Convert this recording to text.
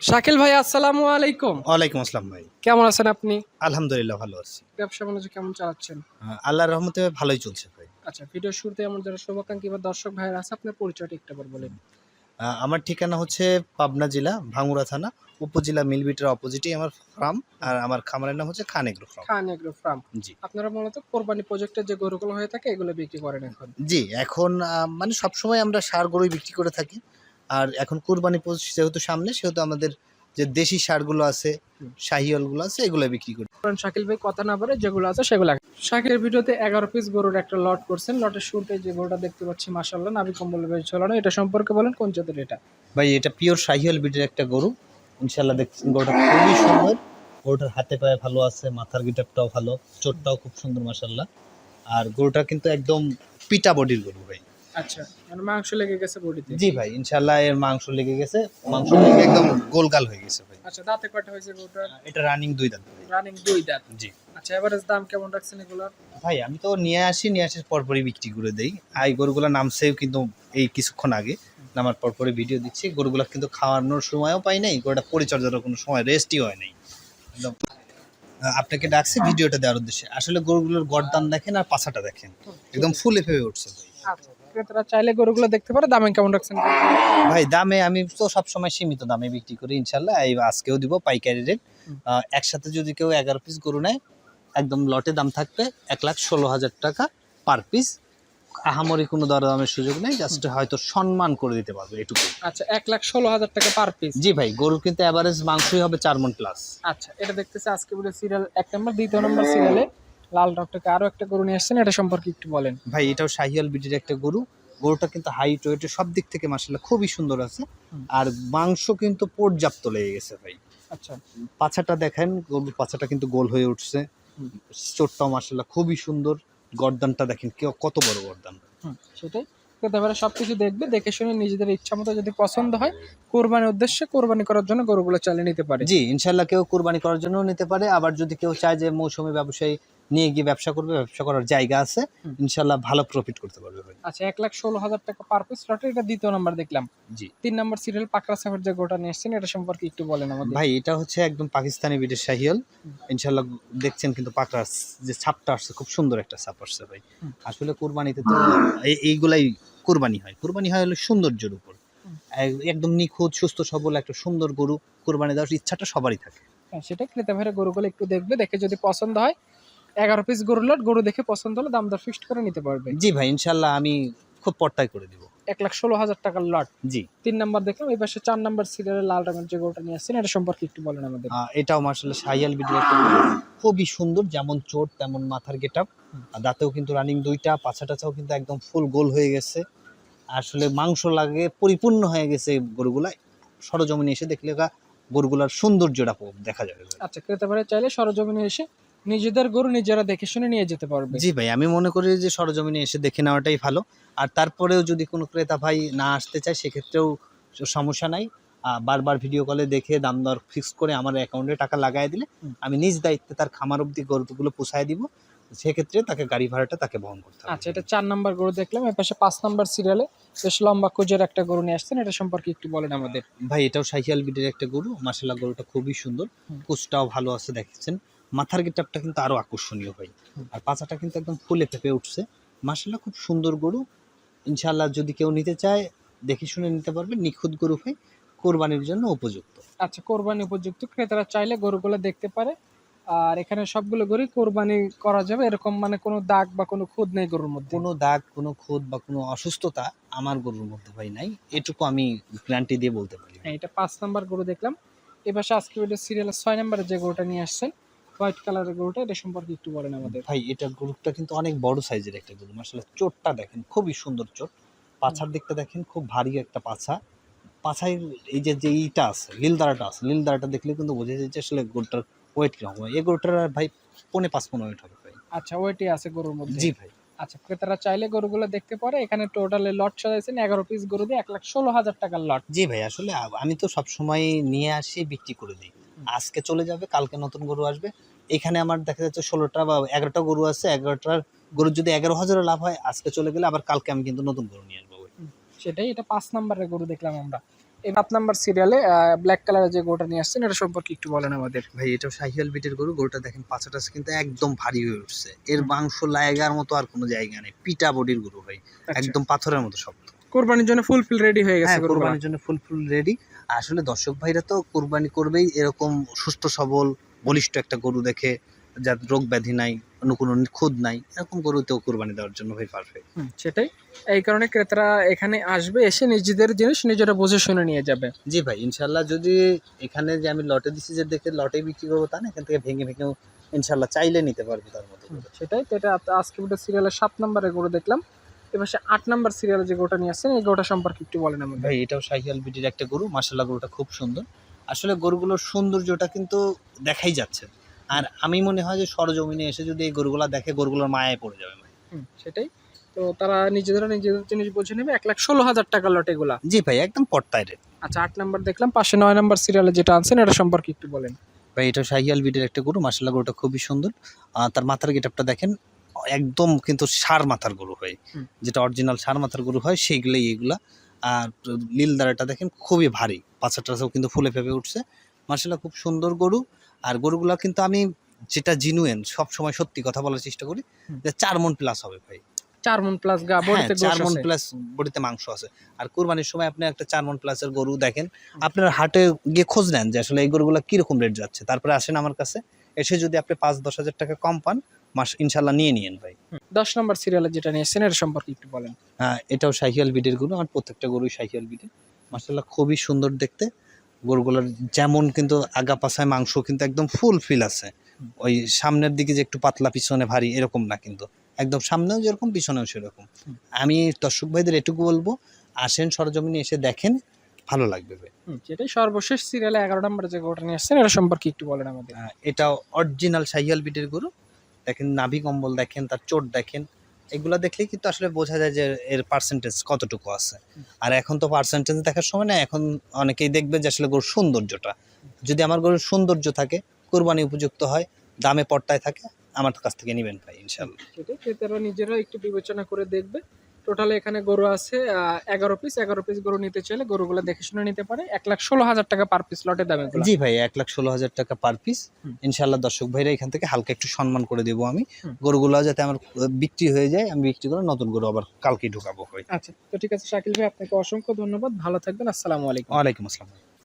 শাকিল ভাই আসসালামু আলাইকুম। ওয়ালাইকুম আসসালাম ভাই। কেমন আছেন আপনি? আলহামদুলিল্লাহ ভালো আছি। ব্যবসা বাণিজ্য কেমন চালাচ্ছেন? আহ, আল্লাহর রহমতে ভালোই চলছে ভাই। আচ্ছা ভিডিও শুরুতে এমন যারা শুভাকাঙ্ক্ষী বা দর্শক ভাইয়ের আছে আপনার পরিচয়টা একটু বার বলেন। আমার ঠিকানা হচ্ছে পাবনা জেলা ভাঙ্গুড়া থানা উপজেলা মিলবিটের অপোজিটেই আমার ফার্ম আর আমার খামারের নাম হচ্ছে Khan agro farm. Khan agro farm. জি। আপনারা মূলত কোরবানি প্রজেক্টের যে গরুগুলো হয়ে থাকে এগুলো বিক্রি করেন এখন। জি এখন মানে সবসময় আমরা সার গরুই বিক্রি করে থাকি। আর এখন কুরবানি যেহেতু সামনে সেহেতু আমাদের যে দেশি সারগুলো আছে। শাহিওয়ালগুলো আছে এগুলো বিক্রি করি। কারণ শাকিল ভাই কথা না বলে যেগুলো আছে সেগুলো শাকিলের ভিডিওতে এগারো পিস গরুর একটা লট করছেন। লটের শুরুতে যে গরুটা দেখতে পাচ্ছি মাসাল্লাহ নাবি কম্বল বেশ ঝোলানো। এটা সম্পর্কে বলেন কোন জাতের এটা? ভাই এটা পিওর শাহিওয়াল বিটের একটা গরু। ইনশাল্লাহ দেখছেন গরুটা খুবই সুন্দর। গরুটার হাতে পায়ে ভালো আছে মাথার গিটারটাও ভালো চোটটাও খুব সুন্দর মাসাল্লাহ আর গরুটা কিন্তু একদম পিটা বডির গরু ভাই। আচ্ছা মানে মাংস লেগে গেছে বডিতে? জি ভাই এর মাংস লেগে গেছে মাংস লেগে একদম গোলগাল হয়ে গেছে ভাই। আচ্ছা দাঁতে কয়টা হয়েছে গরুটার? এটা রানিং দুই দাঁত রানিং দুই দাঁত? জি। আচ্ছা এভারেজ দাম কেমন রাখছেন এগুলোর? ভাই আমি তো নিয়ে আসি নিয়ে আসার পরপরই বিক্রি করে দেই। গরুগুলো নামছেও কিন্তু এই কিছুক্ষণ আগে। নামার পরপরই ভিডিও দিচ্ছি। গরুগুলো কিন্তু খাওয়ানোর সময়ও পাই নাই গরুটা পরিচর্যার কোনো সময় রেস্টই হয় নাই। একদম। আপনাকে ডাকছি ভিডিওটা দেওয়ার উদ্দেশ্যে। আসলে গরুগুলোর গরদান দেখেন আর পাছাটা দেখেন। একদম ফুলে ফেপে উঠছে ভাই। আচ্ছা। ক্রেতারা চাইলে গরুগুলো দেখতে পারে দামে কেমন রাখছেন? ভাই দামে আমি তো সবসময় সীমিত দামে বিক্রি করি ইনশাল্লাহ। এই আজকেও দিব পাইকারি রেট। একসাথে যদি কেউ এগারো পিস গরু নেয় একদম লটে দাম থাকবে এক লাখ ষোলো হাজার টাকা পার পিস। আহামরি কোনো দরদামের সুযোগ নেই জাস্ট হয়তো সম্মান করে দিতে পারবে এটুকু। আচ্ছা এক লাখ ষোলো হাজার টাকা পার পিস। জি ভাই গরু কিন্তু অ্যাভারেজ মাংসই হবে চার মন প্লাস আচ্ছা এটা দেখতেছে আজকে বলে সিরিয়াল এক নম্বর দ্বিতীয় নম্বর সিরিয়ালে লাল ডক্টরকে আরও একটা গরু নিয়ে আসছেন এটা সম্পর্কে একটু বলেন। ভাই এটাও শাহিয়াল বিটির একটা গরু। গরুটা কিন্তু হাইট ওয়েটে সব দিক থেকে মাসাল্লাহ খুবই সুন্দর আছে। আর মাংস কিন্তু পর্যাপ্ত লেগে গেছে ভাই। আচ্ছা। পাছাটা দেখেন গরুর পাছাটা কিন্তু গোল হয়ে উঠছে। হুম। চোটটাও মাসাল্লাহ খুবই সুন্দর। গর্দানটা দেখেন কেউ কত বড় গর্দান। সেটাই। ক্রেতারা সব কিছু দেখবে দেখে শুনে নিজেদের ইচ্ছা মতো যদি পছন্দ হয় কোরবানির উদ্দেশ্যে কোরবানি করার জন্য গরুগুলো চালিয়ে নিতে পারে। জি ইনশাল্লাহ কেউ কোরবানি করার জন্য নিতে পারে। আবার যদি কেউ চায় যে মৌসুমী ব্যবসায়ী নিয়ে গিয়ে ব্যবসা করবে ব্যবসা করার জায়গা আছে ইনশাল্লাহ ভালো প্রফিট করতে পারবে আচ্ছা এক লাখ ষোলো হাজার টাকা পার পিস লটে এটা দ্বিতীয় নম্বর দেখলাম। জি। তিন নম্বর সিরিয়াল পাকড়া সাফের যে গোটা নিয়ে এসছেন এটা সম্পর্কে একটু বলেন আমাদের। ভাই এটা হচ্ছে একদম পাকিস্তানি বিটের শাহিয়াল ইনশাল্লাহ দেখছেন কিন্তু পাকড়ার যে ছাপটা আসছে খুব সুন্দর একটা ছাপ আসছে ভাই। আসলে কুরবানিতে তো এইগুলাই কুরবানি হয়। কুরবানি হয় হলো সৌন্দর্যের উপর। একদম নিখুঁত সুস্থ সবল একটা সুন্দর গরু কুরবানি দেওয়ার ইচ্ছাটা সবারই থাকে। হ্যাঁ সেটা ক্রেতা ভাইরা গরুগুলো একটু দেখবে দেখে যদি পছন্দ হয় এগারো পিস গরু লট গরু দেখে পছন্দ হলে দাম দর ফিক্সড করে নিতে পারবে। জি ভাই ইনশাল্লাহ আমি খুব পট্টায় করে দিব। এক লাখ ষোলো হাজার টাকার লট জি। তিন নাম্বার দেখলাম এই পাশে চার নাম্বার সিরিয়ালের লাল রঙের যে গরুটা নিয়ে আসছেন এটা সম্পর্কে একটু বলেন আমাদের। এটাও মার্শাল সাইয়াল গরু। খুবই সুন্দর যেমন চোট তেমন মাথার গেট আপ। দাঁতেও কিন্তু রানিং দুইটা পাছা টাছাও কিন্তু একদম ফুল গোল হয়ে গেছে। আসলে মাংস লাগে পরিপূর্ণ হয়ে গেছে এই গরুগুলা। সরজমিনে এসে দেখলে গরুগুলার সৌন্দর্যটা দেখা যাবে। আচ্ছা ক্রেতা ভাইরা চাইলে সরজমিনে এসে নিজেদের গরু নিজেরা দেখে শুনে নিয়ে যেতে পারবে। জি ভাই আমি মনে করি যে সরজমিনে এসে দেখে নেওয়াটাই ভালো। আর তারপরেও যদি কোনো ক্রেতা ভাই না আসতে চায় সেক্ষেত্রেও সমস্যা নাই। বারবার ভিডিও কলে দেখে দাম দর ফিক্স করে আমার অ্যাকাউন্টে টাকা লাগাই দিলে আমি নিজ দায়িত্বে তার খামার অব্দি গরুগুলো পোষায় দিব। সেক্ষেত্রে তাকে গাড়ি ভাড়াটা তাকে বহন করতে হবে। আচ্ছা এটা চার নাম্বার গরু দেখলাম। এর পাশে পাঁচ নাম্বার সিরিয়ালে বেশ লম্বা কুজের একটা গরু নিয়ে আসছেন। এটা সম্পর্কে একটু বলেন আমাদের। ভাই এটাও সাইকেল বিটের একটা গরু। মাসাল্লাহ গরুটা খুবই সুন্দর। কোচটাও ভালো আছে দেখছেন? মাথার গেটআপটা কিন্তু আরও আকর্ষণীয় হয়। আর পাচাটা কিন্তু একদম ফুলে ফেপে উঠছে। মাসাল্লাহ খুব সুন্দর গরু। ইনশাল্লাহ যদি কেউ নিতে চায় দেখে শুনে নিতে পারবে। নিখুঁত গরু ভাই কোরবানির জন্য উপযুক্ত। আচ্ছা কোরবানি উপযুক্ত। ক্রেতারা চাইলে গরুগুলো দেখতে পারে। আর এখানে সবগুলো গরু কোরবানি করা যাবে। এরকম মানে কোনো দাগ বা কোনো খুদ নেই গরুর মধ্যে? কোনো দাগ কোনো খুদ বা কোনো অসুস্থতা আমার গরুর মধ্যে ভাই নাই। এটুকু আমি গ্যারান্টি দিয়ে বলতে পারি। হ্যাঁ এটা পাঁচ নাম্বার গরু দেখলাম। এ পাশে আজকে ভিডিও সিরিয়ালের ছয় নাম্বারে যে গরুটা নিয়ে আসছেন হোয়াইট কালারের গরুটা এটা সম্পর্কে একটু বলেন আমাদের। ভাই এটা গরুটা কিন্তু অনেক বড় সাইজের একটা গরু। আসলে চোটটা দেখেন খুবই সুন্দর চোট। পাছার দিকটা দেখেন খুব ভারী একটা পাছা। পাছায় এই যে যে ইটা আছে লীলদারাটা আছে লীলদারাটা দেখলে কিন্তু বোঝা যায় যে আসলে গরুটার ওয়েট কীরকম হয়। এই গরুটার ভাই পনে পাঁচ পনেরো ওয়েট হবে ভাই। আচ্ছা ওইটি আছে গরুর মধ্যে? জি ভাই। আচ্ছা ক্রেতারা চাইলে গরুগুলো দেখতে পারে। এখানে টোটালে লট সাজাইছেন এগারো পিস গরু দিয়ে এক লাখ ষোলো হাজার টাকার লট জি ভাই আসলে আমি তো সব সময় নিয়ে আসি বিক্রি করে দিই। আজকে চলে যাবে কালকে নতুন গরু আসবে। এখানে আমার দেখা যাচ্ছে ষোলোটা বা এগারোটা গরু আছে এগারোটার গরুর যদি এগারো হাজারও লাভ হয় আজকে চলে গেলে আবার কালকে আমি কিন্তু নতুন গরু নিয়ে আসব সেটাই এটা পাঁচ নাম্বারের গরু দেখলাম আমরা। এই সাত নাম্বার সিরিয়ালে ব্ল্যাক কালারের যে গরুটা নিয়ে আসছেন এটা সম্পর্কে একটু বলেন আমাদের। ভাই এটাও শাহিয়াল বিটের গরু গরুটা দেখেন পাঁচাটা কিন্তু একদম ভারী হয়ে উঠছে। এর মাংস লায়গার মতো আর কোনো জায়গা নেই পিটা বডির গরু ভাই একদম একদম পাথরের মতো শক্ত। কোরবানির জন্য ফুল ফিল রেডি হয়ে গেছে হ্যাঁ কোরবানির জন্য ফুল ফুল রেডি আসলে দর্শক ভাইরা তো কোরবানি করবেই এরকম সুস্থ সবল বলিষ্ঠ একটা গরু দেখে যার রোগ ব্যাধি নাই অন্য কোনো খুদ নাই এরকম গরুতেও কোরবানি দেওয়ার জন্য ভাই পারফেক্ট সেটাই। এই কারণে ক্রেতারা এখানে আসবে এসে নিজেদের জিনিস নিজেরা বুঝে শুনে নিয়ে যাবে। জি ভাই ইনশাল্লাহ যদি এখানে যে আমি লটে দিচ্ছি যে দেখে লটে বিক্রি করব তা না এখান থেকে ভেঙে ভেঙে ইনশাল্লাহ চাইলে নিতে পারবে তার মধ্যে। সেটাই তো এটা আজকে ভিডিও সিরিয়ালের সাত নম্বরে গরু দেখলাম। এবার সে আট নাম্বার সিরিয়ালে যে গরুটা নিয়ে আসছেন এই গরুটা সম্পর্কে একটু বলেন আমাদের। ভাই এটাও শাহিয়াল বিটির একটা গরু। মাসাল্লাহ গরুটা খুব সুন্দর। আসলে গরুগুলোর সৌন্দর্যটা কিন্তু দেখাই যাচ্ছে। আর আমি মনে হয় যে সরজমিনে এসে যদি এই গরুগুলা দেখে গরুগুলোর মায়ায় পড়ে যাবে ভাই। সেটাই। তো তারা নিজেদের নিজেদের জিনিস বুঝে নেবে এক লাখ ষোলো হাজার টাকা লট এগুলা। জি ভাই একদম পট্টায় রে আচ্ছা আট নাম্বার দেখলাম পাশে নয় নাম্বার সিরিয়ালে যেটা আনছেন এটা সম্পর্কে একটু বলেন। ভাই এটা শাহিয়াল বিটের একটা গরু। মাসাল্লাহ গরুটা খুবই সুন্দর। তার মাথার গেটআপটা দেখেন। একদম কিন্তু সার মাথার গরু হয়। যেটা অরিজিনাল সার মাথার গরু হয় সেইগুলোই এগুলা। আর নীল দাঁড়াটা দেখেন খুবই ভারী। পাঁচাটাও কিন্তু ফুলে ফেপে উঠছে। মাসাল্লাহ খুব সুন্দর গরু। আর গরুগুলা কিন্তু আমি যেটা জিনুয়েন সব সময় সত্যি কথা বলার চেষ্টা করি যে চার মন প্লাস হবে ভাই। চার মন প্লাস গা হ্যাঁ বডিতে চার মন প্লাস বডিতে মাংস আছে। আর কোরবানির সময় আপনি একটা চার মন প্লাসের গরু দেখেন আপনার হাটে গিয়ে খোঁজ নেন যে আসলে এই গরুগুলো কীরকম রেট যাচ্ছে। তারপরে আসেন আমার কাছে। এসে যদি আপনি পাঁচ দশ হাজার টাকা কম পান মাস ইনশাল্লাহ নিয়ে নিয়েন ভাই। দশ নম্বর সিরিয়ালে যেটা নিয়ে এসছেন এটা সম্পর্কে একটু বলেন। হ্যাঁ এটাও শাহিয়াল বিটের গরু আমার প্রত্যেকটা গরুই শাহিয়াল বিটের মাসাল্লাহ খুবই সুন্দর দেখতে। গরুগুলোর যেমন কিন্তু আগা পাশায় মাংস কিন্তু একদম ফুল ফিল আছে। ওই সামনের দিকে যে একটু পাতলা পিছনে ভারী এরকম না কিন্তু। একদম সামনেও যেরকম পিছনেও সেরকম। আমি দর্শক ভাইদের এটুকু বলব আসেন সরজমিনে এসে দেখেন ভালো লাগবে। যেটাই সর্বশেষ সিরিয়ালে এগারো নাম্বার যে গরুটা নিয়ে আসছেন এটা সম্পর্কে একটু বলেন আমাদের। এটাও অরিজিনাল শাহিয়াল বিটের গরু। দেখেন, নাভি কম্বল দেখেন, তার চোট দেখেন, এগুলো দেখলেই কিন্তু আসলে বোঝা যায় যে এর পার্সেন্টেজ কতটুকু আছে। আর এখন তো পার্সেন্টেজ দেখার সময় না এখন অনেকেই দেখবে যে আসলে গরুর সৌন্দর্যটা। যদি আমার গরুর সৌন্দর্য থাকে, কোরবানি উপযুক্ত হয়, দামে পট্টায় থাকে, আমার কাছ থেকে নেবেন ভাই ইনশাল্লাহ সেটাই, ক্রেতারা নিজেরা একটু বিবেচনা করে দেখবে। টোটাল এখানে গরু আছে এগারো পিস এগারো পিস গরু নিতে চাইলে গরুগুলো দেখে শুনে নিতে পারে। এক লাখ ষোলো হাজার টাকা পার পিস লটে দামে জি ভাই এক লাখ ষোলো হাজার টাকা পার পিস ইনশাল্লাহ দর্শক ভাইরা এখান থেকে হালকা একটু সম্মান করে দেবো আমি। গরুগুলো যাতে আমার বিক্রি হয়ে যায় আমি বিক্রি করে নতুন গরু আবার কালকে ঢুকাবো আচ্ছা তো ঠিক আছে শাকিল ভাই আপনাকে অসংখ্য ধন্যবাদ। ভালো থাকবেন আসসালামু আলাইকুম। ওয়ালাইকুম আসসালাম।